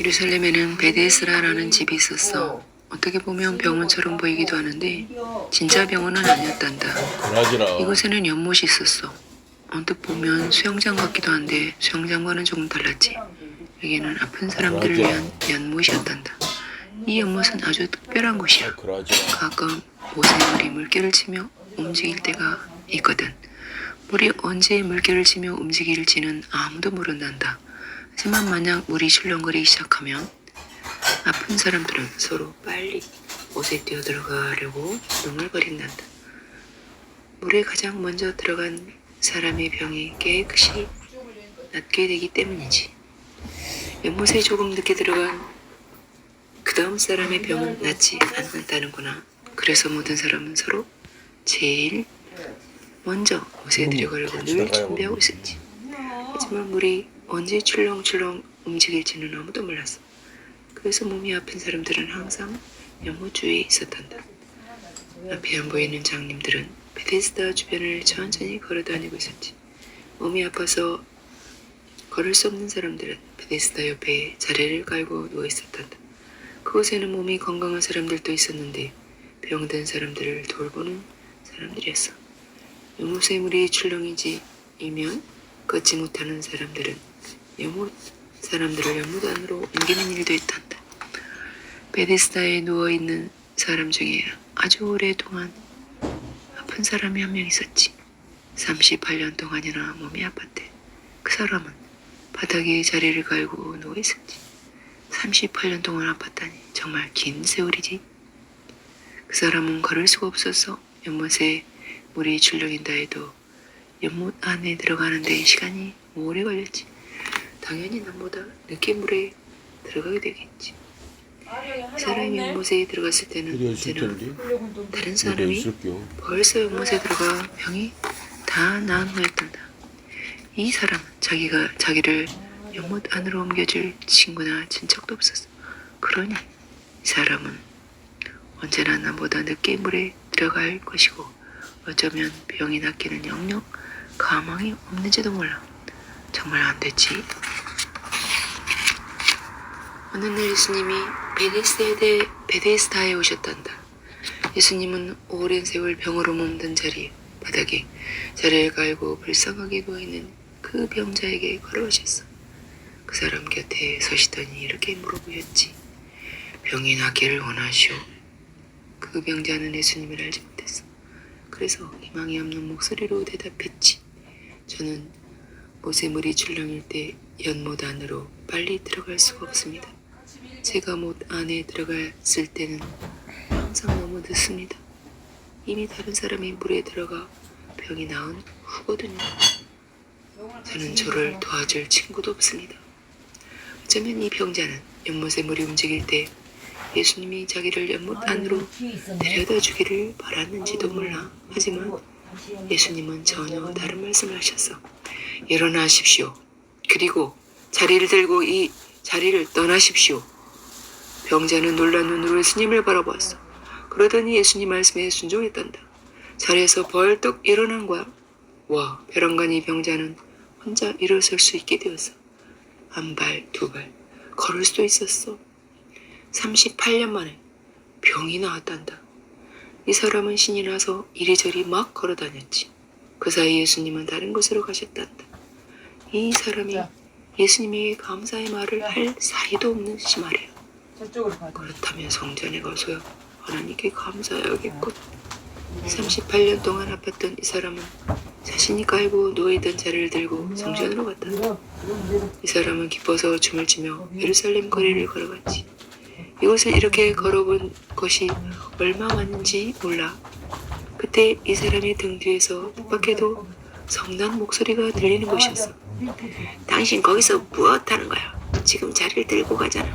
예루살렘에는 베데스라라는 집이 있었어. 어떻게 보면 병원처럼 보이기도 하는데 진짜 병원은 아니었단다. 이곳에는 연못이 있었어. 언뜻 보면 수영장 같기도 한데 수영장과는 조금 달랐지. 여기는 아픈 사람들을 위한 연못이었단다. 이 연못은 아주 특별한 곳이야. 가끔 모세물이 물결을 치며 움직일 때가 있거든. 물이 언제 물결을 치며 움직일지는 아무도 모른단다. 하지만 만약 물이 출렁거리기 시작하면 아픈 사람들은 서로 빨리 옷에 뛰어들어가려고 눈물거린단다. 물에 가장 먼저 들어간 사람의 병이 깨끗이 낫게 되기 때문이지. 연못에 조금 늦게 들어간 그 다음 사람의 병은 낫지 않는다는구나. 그래서 모든 사람은 서로 제일 먼저 옷에 들어가려고 늘 준비하고 있었지. 하지만 물이 언제 출렁출렁 움직일지는 아무도 몰랐어. 그래서 몸이 아픈 사람들은 항상 연못 주위에 있었단다. 앞이 안 보이는 장님들은 베데스다 주변을 천천히 걸어다니고 있었지. 몸이 아파서 걸을 수 없는 사람들은 베데스다 옆에 자리를 깔고 누워 있었단다. 그곳에는 몸이 건강한 사람들도 있었는데 병든 사람들을 돌보는 사람들이었어. 연못의 물이 출렁이지 이면 걷지 못하는 사람들은 연못 사람들을 연못 안으로 옮기는 일도 있단다. 베데스다에 누워 있는 사람 중에 아주 오랫동안 아픈 사람이 한 명 있었지. 38년 동안이나 몸이 아팠대. 그 사람은 바닥에 자리를 갈고 누워 있었지. 38년 동안 아팠다니 정말 긴 세월이지. 그 사람은 걸을 수가 없어서 연못에 물이 출렁인다 해도 연못 안에 들어가는데 시간이 오래 걸렸지. 당연히 남보다 늦게 물에 들어가게 되겠지. 이 사람이 연못에 들어갔을 때는 언제나. 다른 사람이. 벌써 연못에 들어가 병이 다 나은 후였단다. 이 사람은 자기가 자기를 연못 안으로 옮겨줄 친구나 친척도 없었어. 그러니 이 사람은 언제나 나보다 늦게 물에 들어갈 것이고 어쩌면 병이 낫기는 영영 가망이 없는지도 몰라. 정말 안 됐지. 어느 날 예수님이 베데스다에, 베데스다에 오셨단다. 예수님은 오랜 세월 병으로 몸든 자리에 바닥에 자리를 갈고 불쌍하게 누워있는 그 병자에게 걸어오셨어. 그 사람 곁에 서시더니 이렇게 물어보셨지. 병이 낫기를 원하시오. 그 병자는 예수님을 알지 못했어. 그래서 희망이 없는 목소리로 대답했지. 저는 모세물이 출렁일 때 연못 안으로 빨리 들어갈 수가 없습니다. 제가 못 안에 들어갔을 때는 항상 너무 늦습니다. 이미 다른 사람이 물에 들어가 병이 나은 후거든요. 저는 저를 도와줄 친구도 없습니다. 어쩌면 이 병자는 연못의 물이 움직일 때 예수님이 자기를 연못 안으로 데려다 주기를 바랐는지도 몰라. 하지만 예수님은 전혀 다른 말씀을 하셨어. 일어나십시오. 그리고 자리를 들고 이 자리를 떠나십시오. 병자는 놀란 눈으로 예수님을 바라보았어. 그러더니 예수님 말씀에 순종했단다. 자리에서 벌떡 일어난 거야. 와, 벼랑간이 병자는 혼자 일어설 수 있게 되었어. 한 발, 두 발, 걸을 수도 있었어. 38년 만에 병이 나왔단다. 이 사람은 신이 나서 이리저리 막 걸어 다녔지. 그 사이 예수님은 다른 곳으로 가셨단다. 이 사람이 예수님에게 감사의 말을 할 사이도 없는. 저쪽으로 가자. 그렇다면 성전에 가서야 하나님께 감사해야겠군. 38년 동안 아팠던 이 사람은 자신이 깔고 누워있던 자리를 들고 성전으로 갔다. 밀어. 이 사람은 기뻐서 춤을 추며 예루살렘 거리를 걸어갔지. 이곳을 이렇게 걸어본 것이 얼마 만인지 몰라. 그때 이 사람의 등 뒤에서 뜻밖에도 성난 목소리가 들리는 곳이었어. 당신 거기서 무엇 하는 거야? 지금 자리를 들고 가잖아.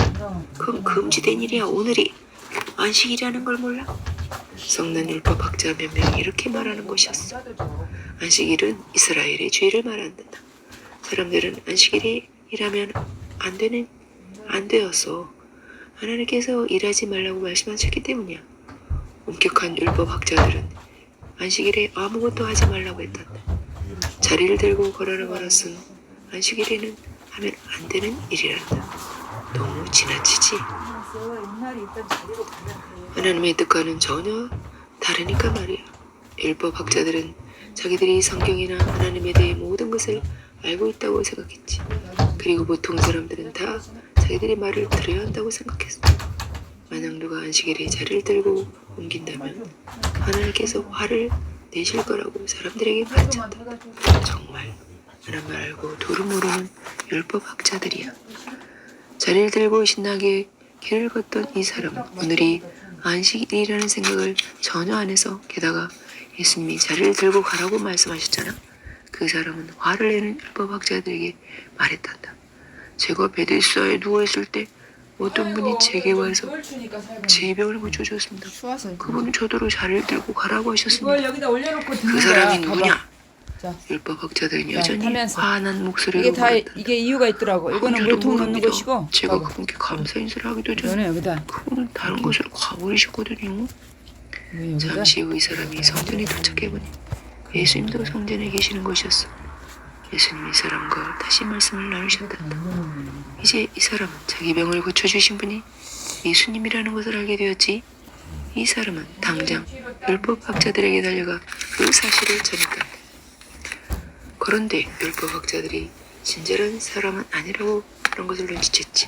그럼 금지된 일이야 오늘이 안식이라는 걸 몰라? 성난 율법 학자 몇 명이 이렇게 말하는 것이었어. 안식일은 이스라엘의 죄를 말한다. 사람들은 안식일이 일하면 안 되는 안 되어서 하나님께서 일하지 말라고 말씀하셨기 때문이야. 엄격한 율법 학자들은 안식일에 아무것도 하지 말라고 했단다. 자리를 들고 걸어나가는 것은 안식일에는 하면 안 되는 일이란다. 너무 지나치지. 하나님의 뜻과는 전혀 다르니까 말이야. 율법학자들은 자기들이 성경이나 하나님에 대해 모든 것을 알고 있다고 생각했지. 그리고 보통 사람들은 다 자기들의 말을 들어야 한다고 생각했어. 만약 누가 안식일에 자리를 들고 옮긴다면 하나님께서 화를 내실 거라고 사람들에게 가르쳤다. 정말 하나님 말 알고 도를 모르는 율법 학자들이야. 자리를 들고 신나게 길을 걷던 이 사람은 오늘이 안식일이라는 생각을 전혀 안 해서 게다가 예수님이 자리를 들고 가라고 말씀하셨잖아. 그 사람은 화를 내는 율법 학자들에게 말했단다. 제가 베데스다에 누워있을 때 어떤 분이 제게 와서. 제 병을 고쳐주었습니다. 그분은 저더러 자리를 들고 가라고 하셨습니다. 그. 사람이. 누구냐? 자, 율법 학자들은 자, 여전히 하면서. 화난 목소리로 이게 다 말했다. 이게 이유가 있더라고. 이거는 저도 물통 넣는. 것이고. 제가 봐봐. 그분께 감사 인사를 하기도 전에 이거는 여기다. 그분은 다른 곳으로 가버리셨거든요. 여기다? 잠시 후 이 사람이 성전에 도착해 보니 예수님도 성전에 계시는 것이었어. 예수님이 이 사람과 다시 말씀을 나누셨다. 이제 이 사람은 자기 병을 고쳐주신 분이 예수님이라는 것을 알게 되었지. 이 사람은 당장 율법 학자들에게 달려가 그 사실을 전했다. 그런데 율법학자들이 친절한 사람은 아니라고 그런 것을 눈치챘지.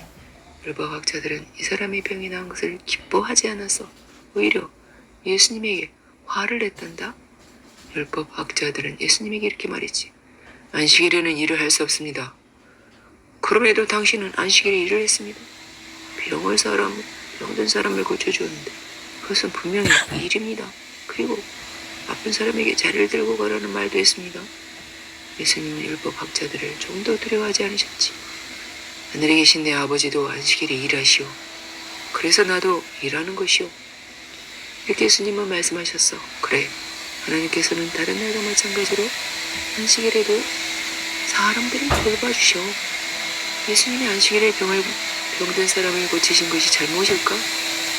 율법학자들은 이 사람의 병이 나은 것을 기뻐하지 않았어. 오히려 예수님에게 화를 냈단다. 율법학자들은 예수님에게 이렇게 말했지. 안식일에는 일을 할 수 없습니다. 그럼에도 당신은 안식일에 일을 했습니다. 병을 사람, 병든 사람을 고쳐주었는데 그것은 분명히 일입니다. 그리고 아픈 사람에게 자리를 들고 가라는 말도 했습니다. 예수님은 율법학자들을 좀 더 두려워하지 않으셨지. 하늘에 계신 내 아버지도 안식일에 일하시오. 그래서 나도 일하는 것이오. 이렇게 예수님은 말씀하셨어. 그래. 하나님께서는 다른 날과 마찬가지로 안식일에도 사람들을 돌봐주셔. 예수님이 안식일에 병을 병든 사람을 고치신 것이 잘못일까?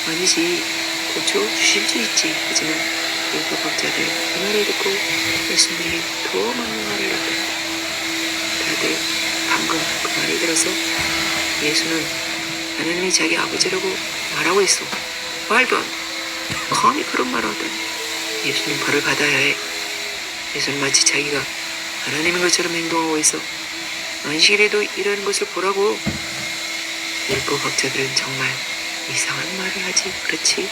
아니지. 고쳐 주실 수 있지. 하지만 율법학자들 그 말을 듣고 예수님이 더 많은 화를 냈다. 다들 방금 그 말을 들어서 예수는 하나님이 자기 아버지라고 말하고 있어. 말도 안 돼. 감히 그런 말을 하다니. 예수님 벌을 받아야 해. 예수는 마치 자기가 하나님인 것처럼 행동하고 있어. 안식일에도 일하는 것을 보라고. 율법학자들은 정말 이상한 말을 하지. 그렇지?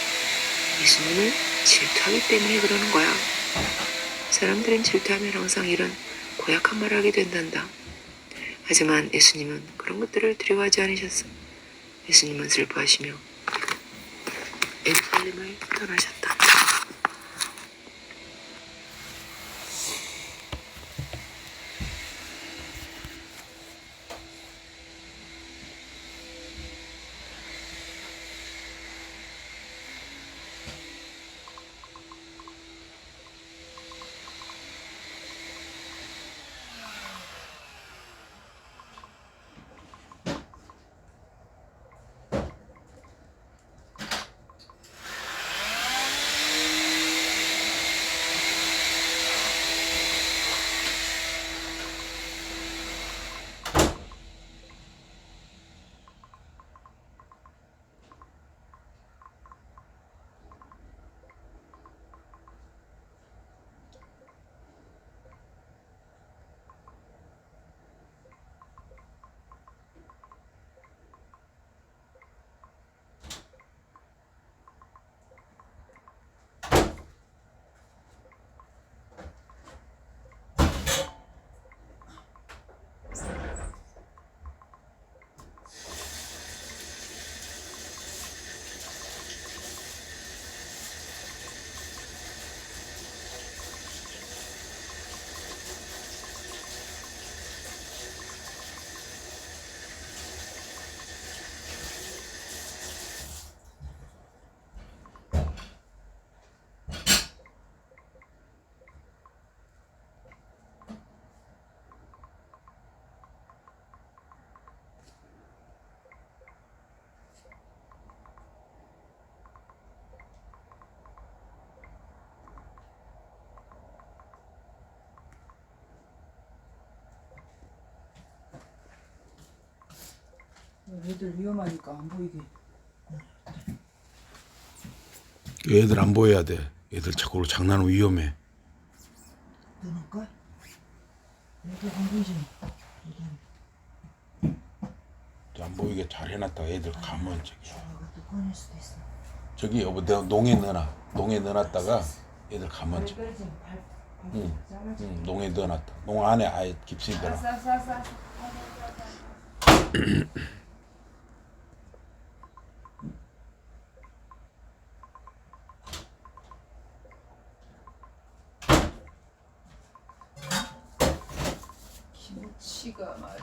예수님을 질투하기 때문에 그러는 거야. 사람들은 질투하면 항상 이런 고약한 말을 하게 된단다. 하지만 예수님은 그런 것들을 두려워하지 않으셨어. 예수님은 슬퍼하시며 에르살렘을 떠나셨다. 애들 위험하니까 안 보이게. 애들 안 보여야 돼. 애들 자꾸 장난하면 위험해. 넣을까? 애들 안 보이지? 안 보이게 잘 해놨다. 애들 가면 저기. 이것도 꺼낼 수도 있어. 저기 여보 내가 농에 넣어놔. 농에 넣어놨다가 애들 가면 저기. 그러지 발. 발 응. 잘라줘. 응, 농에 넣어놨다. 농 안에 아예 깊숙이 넣어. 알았어 알았어 알았어. 알았어. 김치가 말이요.